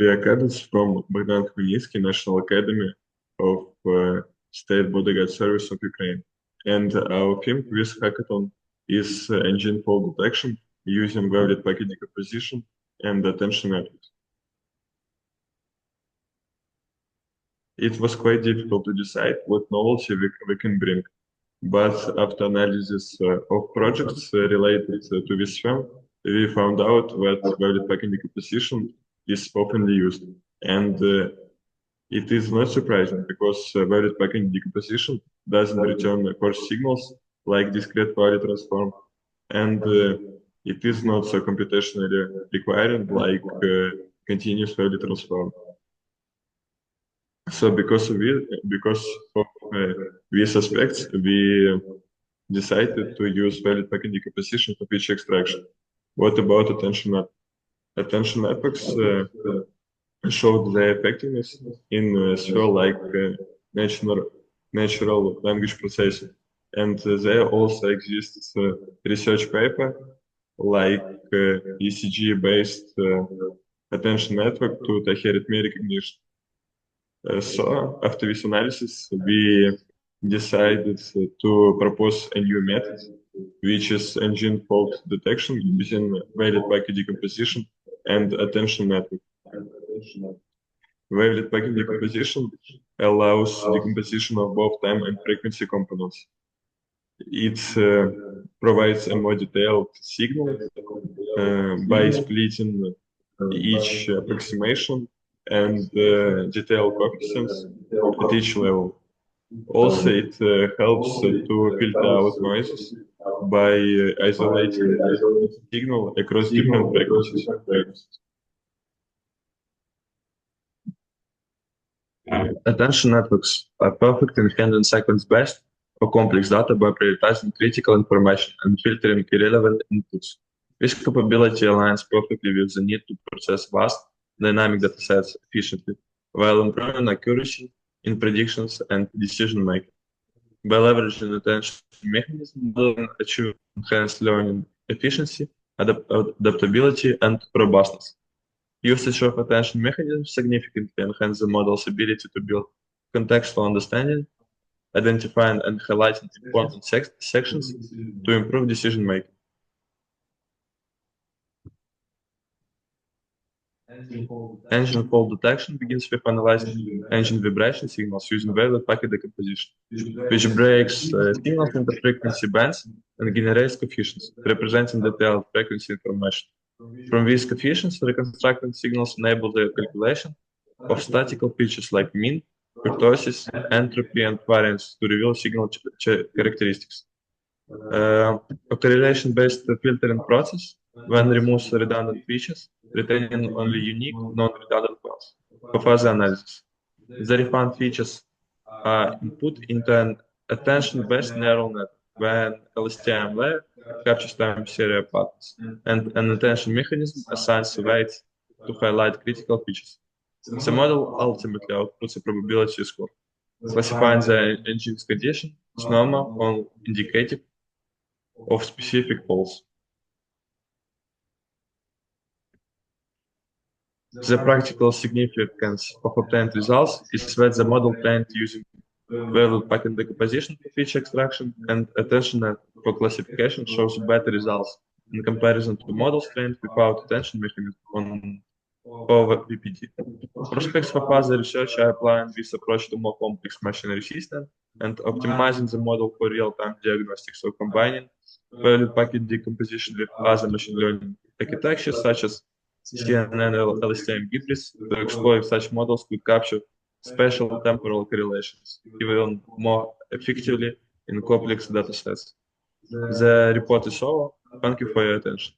We are cadets from Bogdan Khmelnytsky National Academy of uh, State Bodyguard Service of Ukraine. And our for this hackathon is uh, engine fault detection using wavelet packet decomposition and attention networks. It was quite difficult to decide what novelty we, we can bring, but after analysis uh, of projects uh, related to this theme, we found out that wavelet packet decomposition is openly used. And uh, it is not surprising because uh, wavelet packet decomposition doesn't return coarse signals like discrete Fourier transform. And uh, it is not so computationally required like continuous Fourier transform. So because it, because of uh, these aspects, we decided to use valid packet decomposition for feature extraction. What about attention net? Attention uh, showed their effectiveness in uh, sphere like uh, natural natural language processing, and there also exists a research paper like ECG-based attention network to tachyarrhythmia recognition. Uh, so after this analysis, we decided to propose a new method, which is engine fault detection using wavelet packet decomposition and attention network. Wavelet packet decomposition allows decomposition of both time and frequency components. It uh, provides a more detailed signal uh, by splitting each approximation and uh, detail coefficients at each level. Also, it uh, helps to filter out noises by uh, isolating the signal across different frequencies. Attention networks are perfect in handling sequence best or complex data by prioritizing critical information and filtering irrelevant inputs. This capability aligns perfectly with the need to process vast dynamic datasets efficiently, while improving accuracy in predictions and decision making. By leveraging attention mechanism, can achieve enhanced learning efficiency, adap adaptability, and robustness. Usage of attention mechanisms significantly enhance the model's ability to build contextual understanding, identifying and highlighting important sections to improve decision making. Engine fault detection begins with analyzing engine vibration signals using wavelet packet decomposition, which breaks uh, signals into frequency bands and generates coefficients, representing detailed frequency information. From these coefficients, reconstructed signals enable the calculation of statical features like mean, kurtosis, entropy, and variance to reveal signal characteristics. Uh, a correlation-based filtering process when removes redundant features retaining only unique, non-redundant ones for further analysis. The refined features are input into an attention-based neural net when LSTM layer captures time serial patterns, and an attention mechanism assigns weights to highlight critical features. The model ultimately outputs a probability score, classifying the engine's condition as normal or indicative of specific faults. The practical significance of obtained results is that the model trained using wavelet packet decomposition for feature extraction and attention for classification shows better results in comparison to models trained without attention mechanism on over VPD. Prospects for further research are applying this approach to more complex machinery systems and optimizing the model for real-time diagnostics, so combining wavelet packet decomposition with other machine learning architectures such as CNN LSTM hybrids to exploit such models could capture spatial temporal correlations even more effectively in complex datasets. The report is over. Thank you for your attention.